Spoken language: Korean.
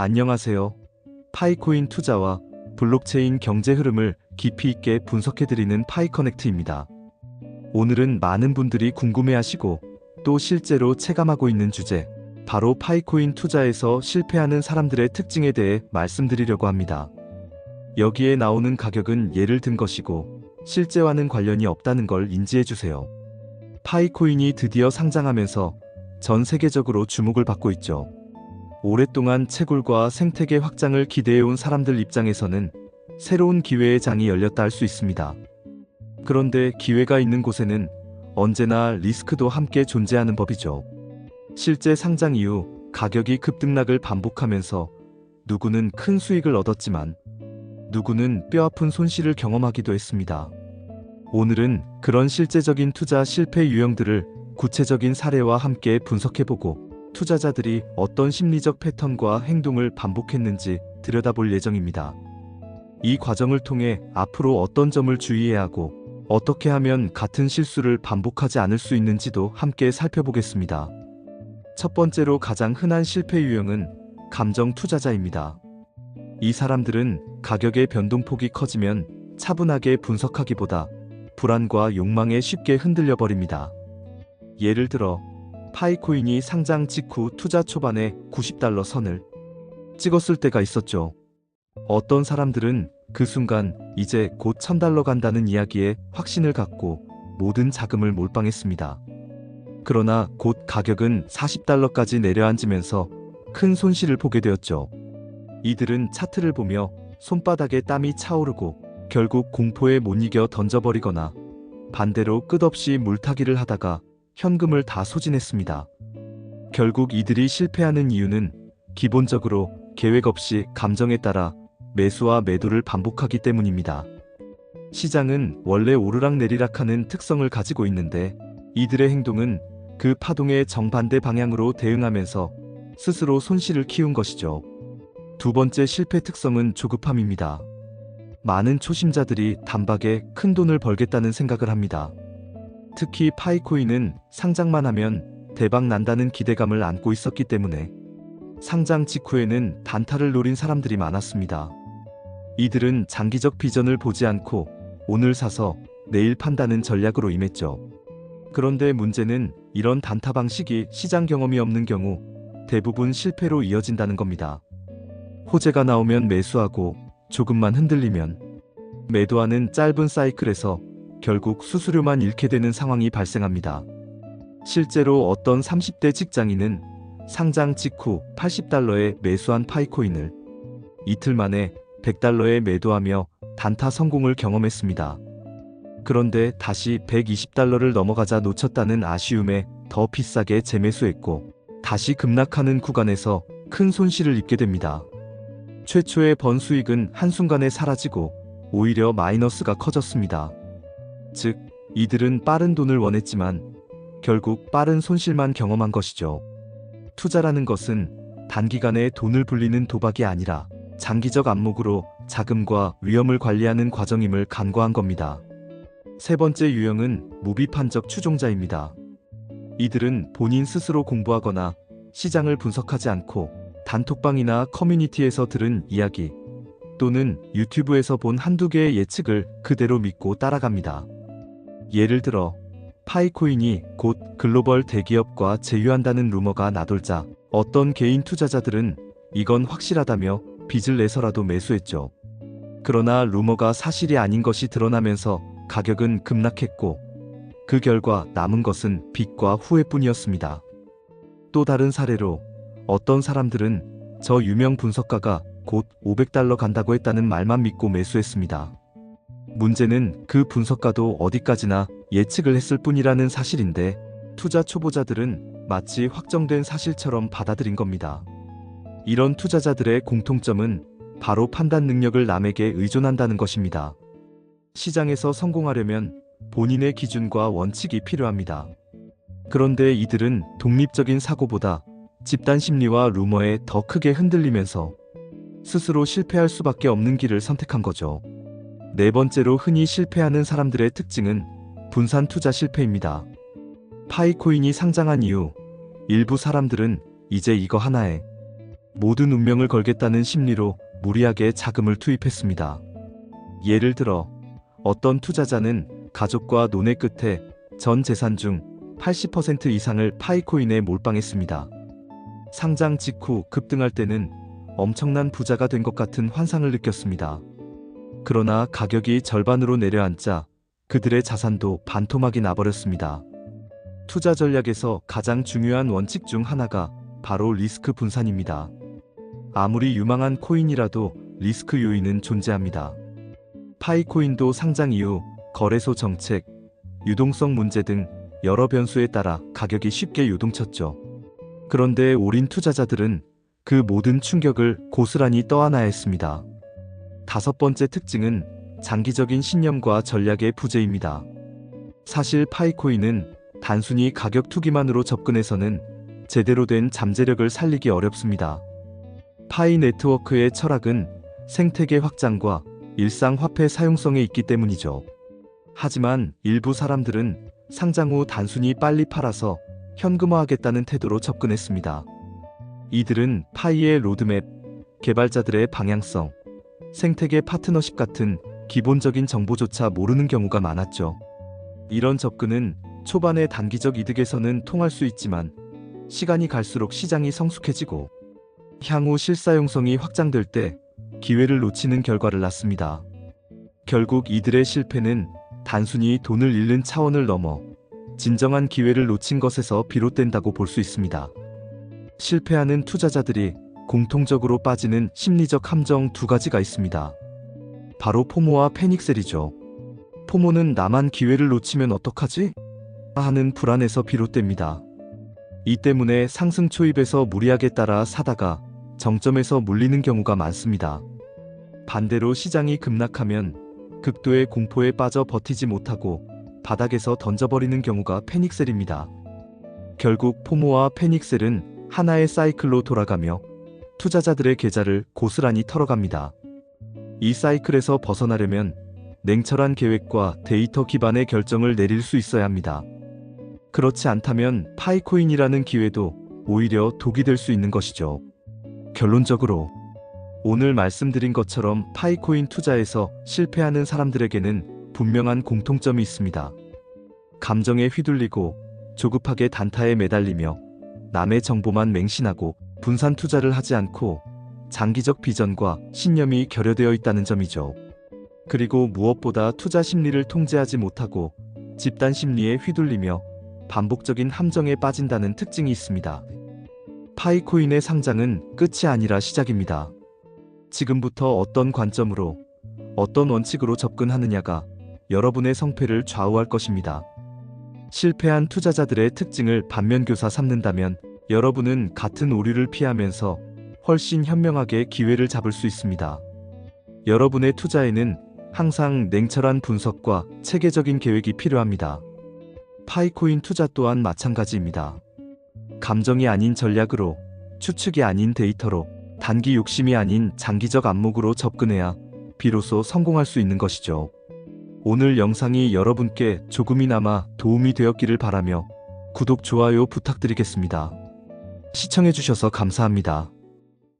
안녕하세요. 파이코인 투자와 블록체인 경제 흐름을 깊이 있게 분석해드리는 파이커넥트입니다. 오늘은 많은 분들이 궁금해하시고 또 실제로 체감하고 있는 주제, 바로 파이코인 투자에서 실패하는 사람들의 특징에 대해 말씀드리려고 합니다. 여기에 나오는 가격은 예를 든 것이고 실제와는 관련이 없다는 걸 인지해 주세요. 파이코인이 드디어 상장하면서 전 세계적으로 주목을 받고 있죠. 오랫동안 채굴과 생태계 확장을 기대해온 사람들 입장에서는 새로운 기회의 장이 열렸다 할 수 있습니다. 그런데 기회가 있는 곳에는 언제나 리스크도 함께 존재하는 법이죠. 실제 상장 이후 가격이 급등락을 반복하면서 누구는 큰 수익을 얻었지만 누구는 뼈아픈 손실을 경험하기도 했습니다. 오늘은 그런 실제적인 투자 실패 유형들을 구체적인 사례와 함께 분석해보고 투자자들이 어떤 심리적 패턴과 행동을 반복했는지 들여다볼 예정입니다. 이 과정을 통해 앞으로 어떤 점을 주의해야 하고 어떻게 하면 같은 실수를 반복하지 않을 수 있는지도 함께 살펴보겠습니다. 첫 번째로 가장 흔한 실패 유형은 감정 투자자입니다. 이 사람들은 가격의 변동폭이 커지면 차분하게 분석하기보다 불안과 욕망에 쉽게 흔들려 버립니다. 예를 들어 파이코인이 상장 직후 투자 초반에 90달러 선을 찍었을 때가 있었죠. 어떤 사람들은 그 순간 이제 곧 1000달러 간다는 이야기에 확신을 갖고 모든 자금을 몰빵했습니다. 그러나 곧 가격은 40달러까지 내려앉으면서 큰 손실을 보게 되었죠. 이들은 차트를 보며 손바닥에 땀이 차오르고 결국 공포에 못 이겨 던져버리거나 반대로 끝없이 물타기를 하다가 현금을 다 소진했습니다. 결국 이들이 실패하는 이유는 기본적으로 계획 없이 감정에 따라 매수와 매도를 반복하기 때문입니다. 시장은 원래 오르락 내리락하는 특성을 가지고 있는데 이들의 행동은 그 파동의 정반대 방향으로 대응하면서 스스로 손실을 키운 것이죠. 두 번째 실패 특성은 조급함입니다. 많은 초심자들이 단박에 큰 돈을 벌겠다는 생각을 합니다. 특히 파이코인은 상장만 하면 대박 난다는 기대감을 안고 있었기 때문에 상장 직후에는 단타를 노린 사람들이 많았습니다. 이들은 장기적 비전을 보지 않고 오늘 사서 내일 판다는 전략으로 임했죠. 그런데 문제는 이런 단타 방식이 시장 경험이 없는 경우 대부분 실패로 이어진다는 겁니다. 호재가 나오면 매수하고 조금만 흔들리면 매도하는 짧은 사이클에서 결국 수수료만 잃게 되는 상황이 발생합니다. 실제로 어떤 30대 직장인은 상장 직후 80달러에 매수한 파이코인을 이틀 만에 100달러에 매도하며 단타 성공을 경험했습니다. 그런데 다시 120달러를 넘어가자 놓쳤다는 아쉬움에 더 비싸게 재매수했고 다시 급락하는 구간에서 큰 손실을 입게 됩니다. 최초의 번 수익은 한순간에 사라지고 오히려 마이너스가 커졌습니다. 즉, 이들은 빠른 돈을 원했지만 결국 빠른 손실만 경험한 것이죠. 투자라는 것은 단기간에 돈을 불리는 도박이 아니라 장기적 안목으로 자금과 위험을 관리하는 과정임을 간과한 겁니다. 세 번째 유형은 무비판적 추종자입니다. 이들은 본인 스스로 공부하거나 시장을 분석하지 않고 단톡방이나 커뮤니티에서 들은 이야기 또는 유튜브에서 본 한두 개의 예측을 그대로 믿고 따라갑니다. 예를 들어 파이코인이 곧 글로벌 대기업과 제휴한다는 루머가 나돌자 어떤 개인 투자자들은 이건 확실하다며 빚을 내서라도 매수했죠. 그러나 루머가 사실이 아닌 것이 드러나면서 가격은 급락했고 그 결과 남은 것은 빚과 후회뿐이었습니다. 또 다른 사례로 어떤 사람들은 저 유명 분석가가 곧 500달러 간다고 했다는 말만 믿고 매수했습니다. 문제는 그 분석가도 어디까지나 예측을 했을 뿐이라는 사실인데 투자 초보자들은 마치 확정된 사실처럼 받아들인 겁니다. 이런 투자자들의 공통점은 바로 판단 능력을 남에게 의존한다는 것입니다. 시장에서 성공하려면 본인의 기준과 원칙이 필요합니다. 그런데 이들은 독립적인 사고보다 집단 심리와 루머에 더 크게 흔들리면서 스스로 실패할 수밖에 없는 길을 선택한 거죠. 네 번째로 흔히 실패하는 사람들의 특징은 분산 투자 실패입니다. 파이코인이 상장한 이후 일부 사람들은 이제 이거 하나에 모든 운명을 걸겠다는 심리로 무리하게 자금을 투입했습니다. 예를 들어 어떤 투자자는 가족과 논의 끝에 전 재산 중 80% 이상을 파이코인에 몰빵했습니다. 상장 직후 급등할 때는 엄청난 부자가 된 것 같은 환상을 느꼈습니다. 그러나 가격이 절반으로 내려앉자 그들의 자산도 반토막이 나버렸습니다. 투자 전략에서 가장 중요한 원칙 중 하나가 바로 리스크 분산입니다. 아무리 유망한 코인이라도 리스크 요인은 존재합니다. 파이코인도 상장 이후 거래소 정책, 유동성 문제 등 여러 변수에 따라 가격이 쉽게 요동쳤죠. 그런데 올인 투자자들은 그 모든 충격을 고스란히 떠안아야 했습니다. 다섯 번째 특징은 장기적인 신념과 전략의 부재입니다. 사실 파이코인은 단순히 가격 투기만으로 접근해서는 제대로 된 잠재력을 살리기 어렵습니다. 파이 네트워크의 철학은 생태계 확장과 일상 화폐 사용성에 있기 때문이죠. 하지만 일부 사람들은 상장 후 단순히 빨리 팔아서 현금화하겠다는 태도로 접근했습니다. 이들은 파이의 로드맵, 개발자들의 방향성, 생태계 파트너십 같은 기본적인 정보조차 모르는 경우가 많았죠. 이런 접근은 초반의 단기적 이득에서는 통할 수 있지만 시간이 갈수록 시장이 성숙해지고 향후 실사용성이 확장될 때 기회를 놓치는 결과를 낳습니다. 결국 이들의 실패는 단순히 돈을 잃는 차원을 넘어 진정한 기회를 놓친 것에서 비롯된다고 볼 수 있습니다. 실패하는 투자자들이 공통적으로 빠지는 심리적 함정 두 가지가 있습니다. 바로 포모와 패닉셀이죠. 포모는 나만 기회를 놓치면 어떡하지? 하는 불안에서 비롯됩니다. 이 때문에 상승 초입에서 무리하게 따라 사다가 정점에서 물리는 경우가 많습니다. 반대로 시장이 급락하면 극도의 공포에 빠져 버티지 못하고 바닥에서 던져버리는 경우가 패닉셀입니다. 결국 포모와 패닉셀은 하나의 사이클로 돌아가며 투자자들의 계좌를 고스란히 털어갑니다. 이 사이클에서 벗어나려면 냉철한 계획과 데이터 기반의 결정을 내릴 수 있어야 합니다. 그렇지 않다면 파이코인이라는 기회도 오히려 독이 될 수 있는 것이죠. 결론적으로 오늘 말씀드린 것처럼 파이코인 투자에서 실패하는 사람들에게는 분명한 공통점이 있습니다. 감정에 휘둘리고 조급하게 단타에 매달리며 남의 정보만 맹신하고 분산 투자를 하지 않고 장기적 비전과 신념이 결여되어 있다는 점이죠. 그리고 무엇보다 투자 심리를 통제하지 못하고 집단 심리에 휘둘리며 반복적인 함정에 빠진다는 특징이 있습니다. 파이코인의 상장은 끝이 아니라 시작입니다. 지금부터 어떤 관점으로, 어떤 원칙으로 접근하느냐가 여러분의 성패를 좌우할 것입니다. 실패한 투자자들의 특징을 반면교사 삼는다면 여러분은 같은 오류를 피하면서 훨씬 현명하게 기회를 잡을 수 있습니다. 여러분의 투자에는 항상 냉철한 분석과 체계적인 계획이 필요합니다. 파이코인 투자 또한 마찬가지입니다. 감정이 아닌 전략으로, 추측이 아닌 데이터로, 단기 욕심이 아닌 장기적 안목으로 접근해야 비로소 성공할 수 있는 것이죠. 오늘 영상이 여러분께 조금이나마 도움이 되었기를 바라며 구독, 좋아요 부탁드리겠습니다. 시청해주셔서 감사합니다.